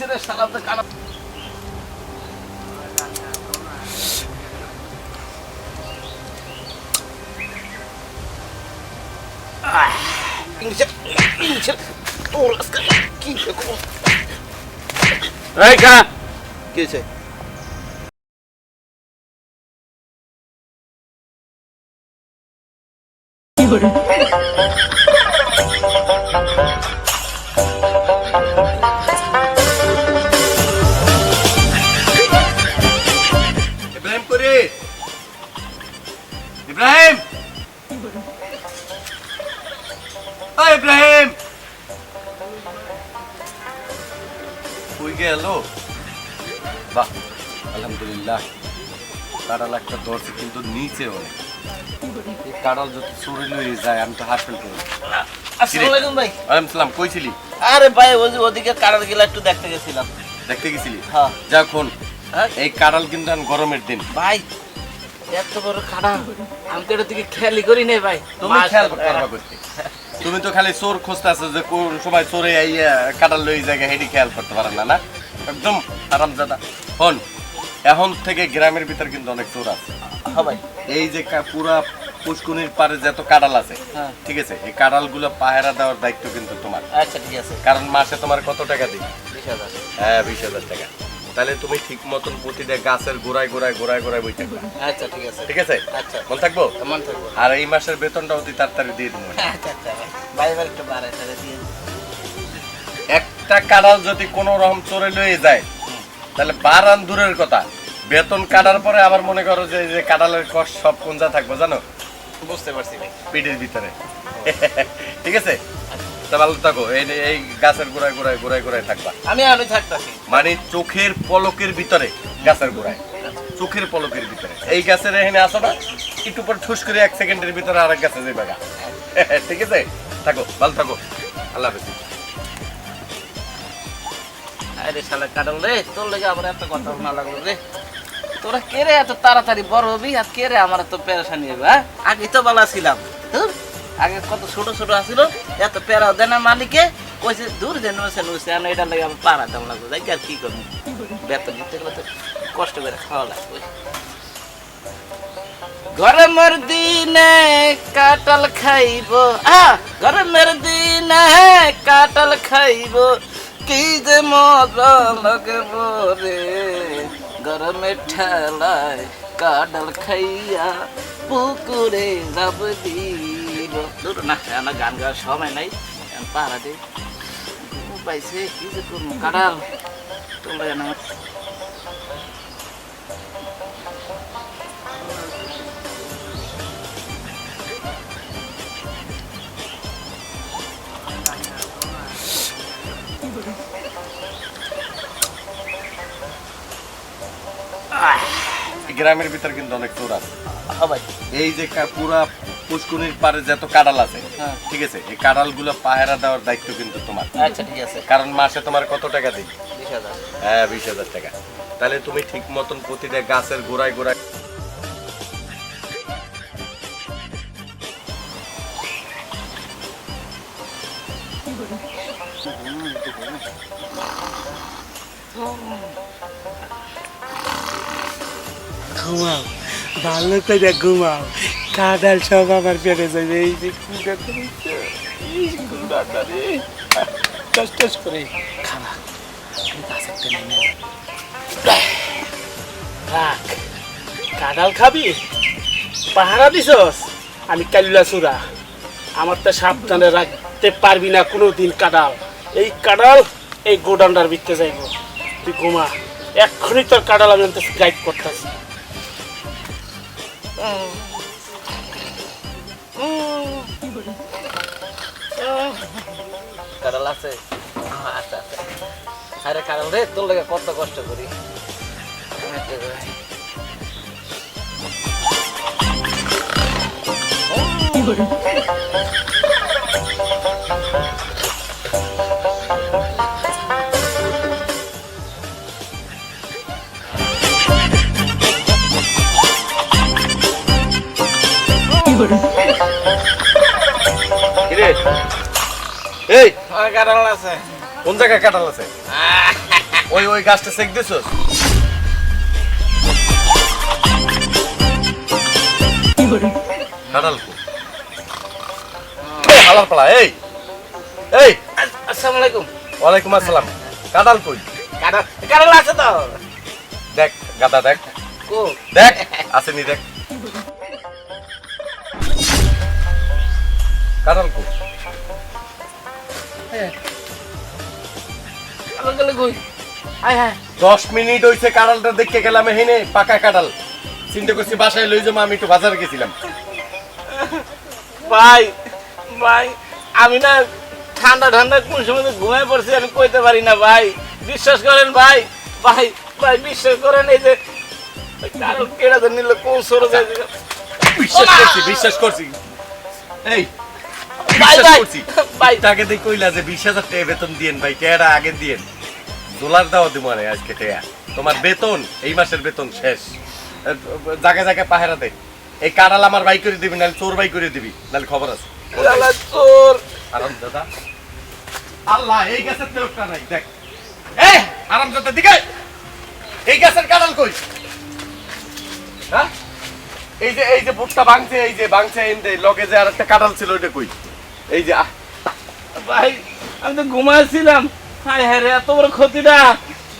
দিছে রে শালা তো কানা কি? এই কা কি গেল? বাহ আলহামদুলিল্লাহ। কাঁড়াল একটা ধরছে কিন্তু নিচে অনেক। এই কাঁড়াল যদি চুরি লয়ে যায় আমি তো হাসপাতাল করব। আসসালামু ভাই। ওয়ালাইকুম সালাম কইছিলি আরে ভাই ওই যে ওদিকে কারার গিলা একটু দেখতে গেছিলাম। দেখতে গেছিলি? হ্যাঁ। যখন হ্যাঁ? এই কাঁড়াল কিন্তু এখন গরমের দিন। ভাই এত বড় আমি তো এটার দিকে খেয়ালই করি নাই ভাই। তুমি খেয়াল করতে তুমি তো খালি চোর খুঁজতে আছো যে কোন সময় চোরে আইয়া কাটার লই জায়গা হেডি খেয়াল করতে পারেন না না? একদম আরাম দাদা হন এখন থেকে গ্রামের ভিতর কিন্তু অনেক চোর আছে। হ্যাঁ ভাই। এই যে পুরা পুষ্কুনির পারে যত কাঁড়াল আছে হ্যাঁ। ঠিক আছে? এই কাঁড়ালগুলো পাহারা দেওয়ার দায়িত্ব কিন্তু তোমার। আচ্ছা ঠিক আছে। কারণ মাসে তোমার কত টাকা দিই? বিশ হাজার। হ্যাঁ বিশ হাজার টাকা। তাহলে তুমি ঠিক মতন প্রতিটা গাছের গোড়ায় গোড়ায় গোড়ায় গোড়ায় বই থাকবে আচ্ছা ঠিক আছে। ঠিক আছে? আচ্ছা। মনে থাকব? মন থাকব। আর এই মাসের বেতনটা অতি তাড়াতাড়ি দিয়ে দেবো। আচ্ছা আচ্ছা ভাই ভাই একটু বাড়ায় তাহলে দিয়ে একটা কাঁড়াল যদি কোনো রকম চোরে লয়ে যায় তাহলে বারান দূরের কথা। বেতন কাটার পরে আবার মনে করো যে যে কাঁড়ালের কষ্ট সব কোন যা থাকব জানো? বুঝতে পারছি ভাই। পিঠের ভিতরে। ঠিক আছে? তা ভালো থাকো। এই এই গাছের গোড়ায় গোড়ায় গোড়ায় গোড়ায় থাকবা। আমি আমি থাকতাছি। মানে চোখের পলকের ভিতরে গাছের গোড়ায়। চোখের পলকের ভিতরে। এই গাছের এখানে আসো না একটু পর ঠুস করে এক সেকেন্ডের ভিতরে আরেক গাছে যাবে ঠিক আছে? থাকো ভালো থাকো। আল্লাহ হাফেজ। আরে শালা কাটল রে তোর লেগে আমার একটা কথা শোনা লাগল রে। তোরা কে রে এত তাড়াতাড়ি বড় হবি আর কে রে আমার এত পেরেশানি হবে হ্যাঁ? আগে তো বলা ছিলাম। আগে কত ছোট ছোট আসিল এত পেরা দেয় না মালিকে, কইছে, দূর যে নুসে নুসে আমি এটা লাগে আমার পাড়া দাম লাগবে, যাই আর কি করব? বেতন দিতে গেলে তো কষ্ট করে খাওয়া লাগবে। গরমের দিনে কাটাল খাইব গরমের দিনে কাটাল খাইব, কি যে মজা লাগব রে। গরমের ঠেলায় কাটাল খাইয়া পুকুরে যাব দিব দূর না গান গাওয়ার সময় নাই। পাহারা দে ঘুম পাইছে কি যে করব? কাটাল তোমরা যেন আমার গ্রামের ভিতর কিন্তু অনেক চোর আছে। হ্যাঁ এই যে পুরা পুষ্কুনির পারে যত কাঁড়াল আছে হ্যাঁ। ঠিক আছে এই কাঁড়ালগুলো পাহারা দেওয়ার দায়িত্ব কিন্তু তোমার। আচ্ছা ঠিক আছে। কারণ মাসে তোমার কত টাকা দিই? হ্যাঁ বিশ হাজার টাকা। তাহলে তুমি ঠিক মতন প্রতিটা গাছের গোড়ায় গোড়ায় ঘুমাও ভালো করে ঘুমাও। কাদাল সব আমার পেটে যাবে। এই যে টস টস করে। খাবি? পাহারা দিছস? আমি কালিলা চূড়া। আমার তো সাবধানে রাখতে পারবি না কোনো দিন কাদাল। এই কাদাল এই গোডাউনটার ভিতরে যাইব। তুই ঘুমা। এক্ষুনি তোর কাদাল আমি গাইড করতেছি। কাঁড়াল আছে? আচ্ছা আচ্ছা। আরে কাঁড়াল রে তোর লেগে কত কষ্ট করি? এই কাঁড়াল আছে। কোন জায়গায় কাঁঠাল আছে? ওই ওই গাছটা কাঁঠাল কই? এই পালা এই এই। আসসালামু আলাইকুম। ওয়ালাইকুম আসসালাম। কাঁঠাল কই? কাঁঠাল কাঁঠাল আছে তো। দেখ গাদা দেখ। দেখ আসেনি দেখ। দশ মিনিট হইছে কাঁঠালটা দেখতে গেলাম এখানে পাকা কাঁঠাল। চিন্তা করছি বাসায় লই যাব আমি একটু বাজারে গেছিলাম। ভাই ভাই আমি না ঠান্ডা ঠান্ডা কোন সময় ঘুমায় পড়ছি আমি কইতে পারি না ভাই। বিশ্বাস করেন ভাই ভাই ভাই বিশ্বাস করেন এই যে কারণ কেড়া নিল কোন সরে যায় বিশ্বাস করছি বিশ্বাস করছি। এই বিশ্বাস করছি ভাই তাকে দিয়ে কইলা যে বিশ হাজার টাকা বেতন দিয়েন ভাই টাকাটা আগে দিয়েন। ডলার দাও দিব মানে আজকে টাকা তোমার বেতন এই মাসের বেতন শেষ। জায়গায় জায়গায় পাহারা দে। এই কাঁড়াল আমার বাই করে দিবি নাহলে তোর বাই করে দিবি নাহলে খবর আছে। চোর। আরাম দাদা। আল্লাহ এই গাছের তেলটা নাই দেখ। এ আরাম দাদা দিকে। এই গাছের কাঁড়াল কই? হ্যাঁ? এই যে এই যে বুটটা ভাঙছে এই যে ভাঙছে এই যে লগে যে আরেকটা কাঁড়াল ছিল ওইটা কই? এই যে ভাই আমি তো ঘুমাইছিলাম হায় হ্যাঁ রে এত বড় ক্ষতিটা।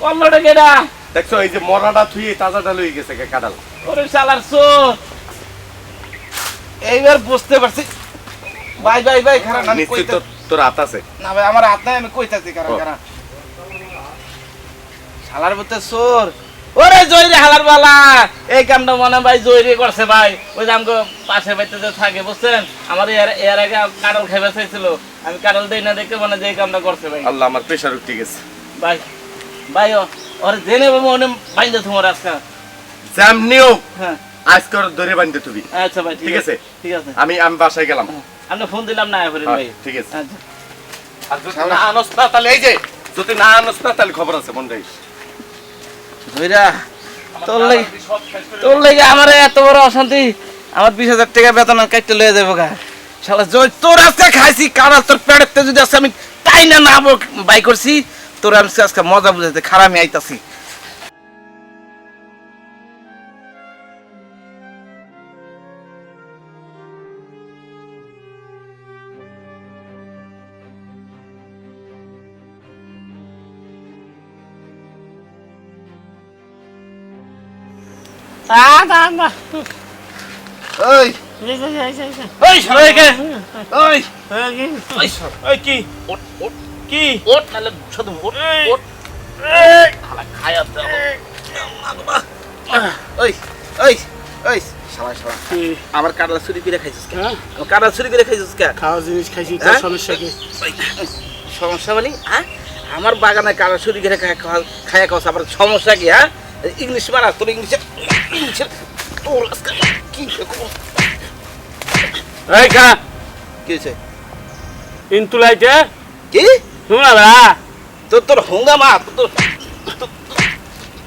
কল্লটা কেডা? দেখছ এই যে মরাটা থুয়ে তাজাটা লই গেছে কে কাঁঠাল। ওরে শালার চোর। এইবার বুঝতে পারছি। ভাই ভাই ভাই খারাপ আমি নিশ্চিত তো তোর হাত আছে। না ভাই আমার হাত নাই আমি কইতাছি কারণ। কারণ শালার মধ্যে চোর। ওরে জয়রে হালার বালা। এই কামটা মনে ভাই জয়রে করছে ভাই। ওই যে আমাকে পাশে বাড়িতে যে থাকে বুঝছেন? আমার এর এর আগে কাঁঠাল খাইবে চাইছিল আমি দেই না দেখে মনে যে এই কামটা করছে ভাই। আল্লাহ আমার উঠে গেছে। ভাই ভাই ওরে জেনে মনে বাইন্দে তোমার আজকে। যেমনিও হ্যাঁ। আজকে ওর ধরে বান্ধে তুমি আচ্ছা ভাই ঠিক আছে। ঠিক আছে। আমি আমি বাসায় গেলাম। আমি ফোন দিলাম না হ্যাঁ, ভাই। ঠিক আছে। আচ্ছা। আর যদি না আনস না তাহলে এই যে যদি না আনস না তাহলে খবর আছে মন রাখিস। তোর লাগি তোর লাগি আমার এত বড় অশান্তি। আমার বিশ হাজার টাকা বেতন কাটতে লয়ে যাব গা। শালা জয় তোর আজকে খাইছি কার তোর পেটেতে যদি আজকে আমি তাই না না বাই করছি, তোর আমি আজকে মজা বুঝাইতে খারাপ আইতাছি। ওই ওই কি? ওঠ ওঠ কি? ওঠ নালে শুধু ওঠ ওঠ শালা খায়া দাও ওই ওই ওই শালা শালা। কি? আমার কাটলা চুরি করে খাইছিস কে? হ্যাঁ? আমার কাটলা চুরি করে খাইছিস কে? খাওয়া জিনিস খাইছি তোর হ্যাঁ? সমস্যা কি? সমস্যা মানে হ্যাঁ? আমার বাগানে কাটা চুরি করে খায় খায়া খাওয়া আবার সমস্যা কি হ্যাঁ? ইংলিশ মারা তোর ইংলিশে ইংলিশে তোর আজকে কি এই কি হয়েছে? ইন্তুলাইতে? কি? শোনালা তোর তোর হঙ্গামা তোর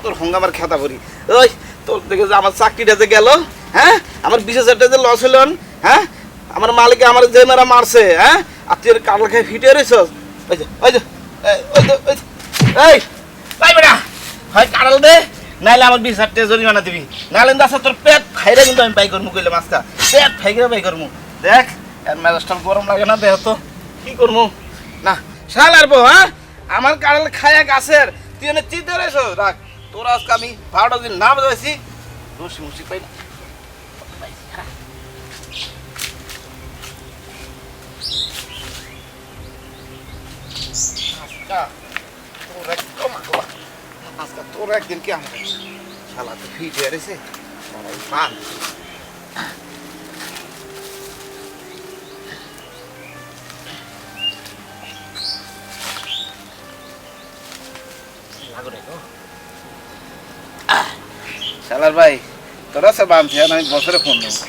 তোর- হঙ্গামার খাতা করি ওই তোর দেখে যে আমার চাকরিটা যে গেল হ্যাঁ? আমার বিশ হাজার টাকা যে লস হলো হ্যাঁ? আমার মালিকে আমার যে মেরা মারছে হ্যাঁ? আর তুই কাটল খাই ফিটে রয়েছ ওই যে ওই যে ওই যে ওই যে, এই তাই বেটা হয় কাটল দে। নাইলে আমার বিশ হাজার জরিমানা দিবি। নাহলে দাসা তোর পেট ফাইরে কিন্তু আমি বাই করব কইলে মাছটা। পেট ফাইরে বাই করব দেখ এর মেজাজটা গরম লাগে না দেখ তো কি করব না শালার বউ হ্যাঁ আমার কাড়াল খায়া গাছের তুই এনে চিনতে রয়েছ রাখ তোর আজকে আমি বারোটা দিন না বাজাইছি রসি মুসি পাই না। আজকা তোর একদম আগলা। আজকা তোর একদিন কি আমার শালা তো ফিট হয়ে রয়েছে পান শালার ভাই তোরা সব বামছি আমি বছরে ফোন দেবো।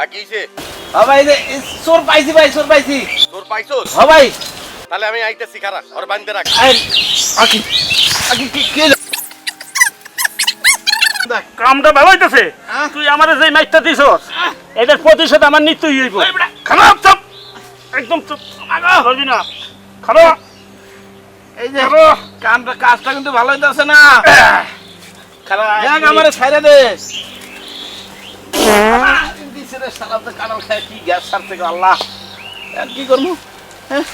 আর কি হইছে? ও ভাই চোর পাইছি ভাই চোর পাইছি। তোর পাইছোস? ও ভাই। তাহলে আমি আইতেছি খারাপ। ওর বান্ধে রাখ। আকি আকি কি কি কামটা ভালো হইতেছে। তুই আমার যে মাইকটা দিছস এটার প্রতিশোধ আমার নিত্যই হইব। ওই বেটা। খারাপ চুপ। একদম চুপ। বলবি না। খারাপ। এই যে কামটা কাজটা কিন্তু ভালো হইতাছে না। খারাপ আমারে ছাইরা দে। দিছে রে শালা তো কানাল খায় কি? গ্যাস আল্লাহ। আর কি করব? হ্যাঁ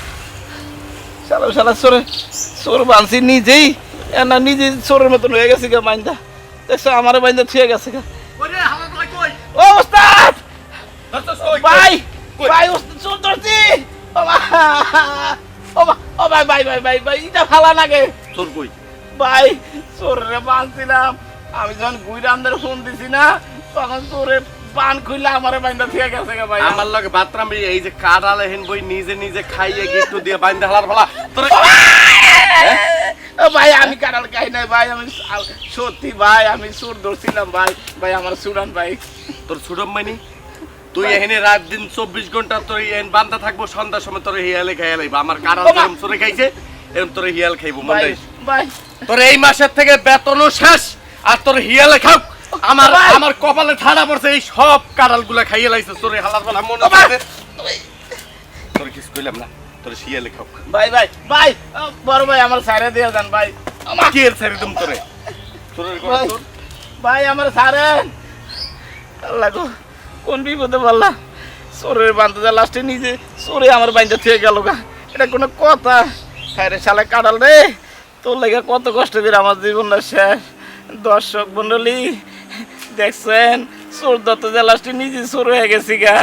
শালা শালা চোরে চোর বানছি নিজেই। না নিজে চোরের মতন হয়ে গেছে গা মাইন্দা। দেখছ থুয়ে গেছে গা। ও ওস্তাদ! ভাই ভাই ওস্তাদ চোর ধরছি! ও ভাই ভাই ভাই ভাই ভাই এটা ফালা লাগে। কই? ভাই চোরে বানছিলাম। আমি যখন গুইরামদের ফোন দিছি না তখন চোরে বান খুললে আমার বাইন্দা থেকে গেছে গা ভাই আমার লগে বাতরাম এই যে কাডাল হেন বই নিজে নিজে খাইয়ে গিট্টু দিয়ে বাইন্দা হালার ফলা তোর ভাই আমি কারাল খাই নাই ভাই আমি সত্যি ভাই আমি চোর ধরছিলাম ভাই। ভাই আমার সুরান ভাই। তোর ছুটম মাইনি তুই এখানে রাত দিন চব্বিশ ঘণ্টা তোর এখানে বান্ধা থাকব সন্ধ্যার সময় তোর হিয়ালে খাইয়া লাইবা। আমার ওমা! যেরকম চোরে খাইছে এরকম তোর হিয়াল খাইবো মনে। তোর এই মাসের থেকে বেতনও শেষ আর তোর হিয়ালে খাও। আমার আমার কপালে ঠাড়া পড়ছে এই সব কাঁড়ালগুলা খাইয়ে লাইছে। তোর হালার বেলা মনে! আছে তোর কিছু কইলাম না তোর শিয়ালে খাও ভাই ভাই ভাই বড় ভাই আমার সারে দিয়ে যান ভাই। আমার কি এর ছাড়ি তুম তোরে? তোর? ভাই আমার সারেন আল্লাহ গো কোন বিপদে বললা চোরের বান্ধব লাস্টে নিজে চোরে আমার বাইন্দা থেকে গেল গা। এটা কোনো কথা। হ্যাঁ রে শালা কাটাল রে তোর লেগে কত কষ্ট করে আমার জীবনটা শেষ। দর্শক মন্ডলী দেখছেন? চোর দত্ত জেলাসটি লাস্টে নিজে চোর হয়ে গেছি গা।